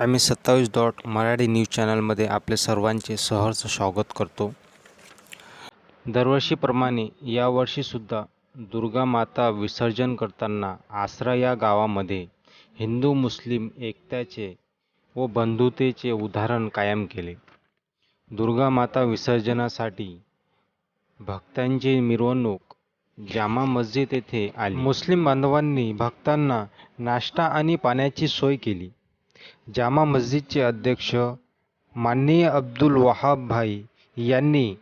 आम्ही सत्तावीस dot Marathi news चॅनलमध्ये आपले सर्वांचे सहर्ष स्वागत करतो. दरवर्षीप्रमाणे यावर्षीसुद्धा दुर्गामाता विसर्जन करताना आसरा या गावामध्ये हिंदू मुस्लिम एकत्याचे व बंधुतेचे उदाहरण कायम केले. दुर्गामाता विसर्जनासाठी भक्तांची मिरवणूक जामा मस्जिद येथे आली. मुस्लिम बांधवांनी भक्तांना नाश्ता आणि पाण्याची सोय केली. जामा मस्जिदचे अध्यक्ष माननीय अब्दुल वहाब भाई यांनी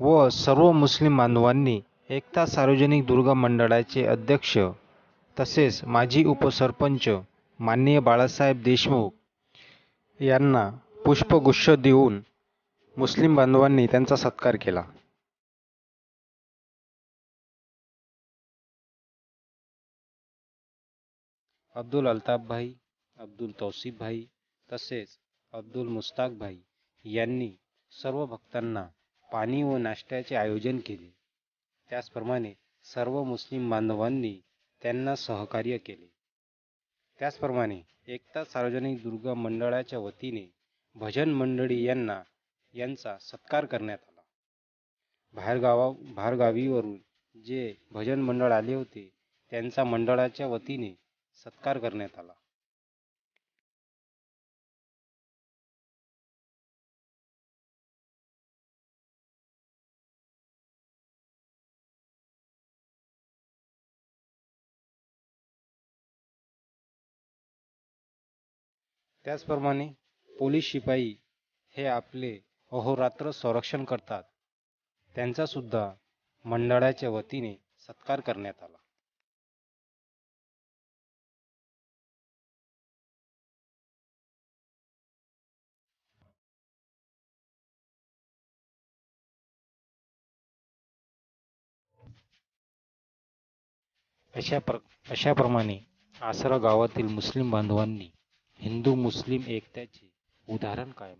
व सर्व मुस्लिम बांधवांनी एकता सार्वजनिक दुर्गा मंडळाचे अध्यक्ष तसेच माजी उपसरपंच माननीय बाळासाहेब देशमुख यांना पुष्पगुच्छ देऊन मुस्लिम बांधवांनी त्यांचा सत्कार केला. अब्दुल अल्ताफ भाई अब्दुल तौसिफ भाई तसेच अब्दुल मुस्ताक भाई यांनी सर्व भक्तांना पाणी व नाश्त्याचे आयोजन केले. त्याचप्रमाणे सर्व मुस्लिम बांधवांनी त्यांना सहकार्य केले. त्याचप्रमाणे एकता सार्वजनिक दुर्गा मंडळाच्या वतीने भजन मंडळी यांना यांचा सत्कार करण्यात आला. बाहेरगावा बाहेरगावीवरून जे भजन मंडळ आले होते त्यांचा मंडळाच्या वतीने सत्कार करण्यात आला. त्याचप्रमाणे पोलीस शिपाई हे आपले अहोरात्र संरक्षण करतात. त्यांचा सुद्धा मंडळाच्या वतीने सत्कार करण्यात आला. अशा प्र अशाप्रमाणे आसरा गावातील मुस्लिम बांधवांनी हिंदू मुस्लिम एकत्याचे उदाहरण कायम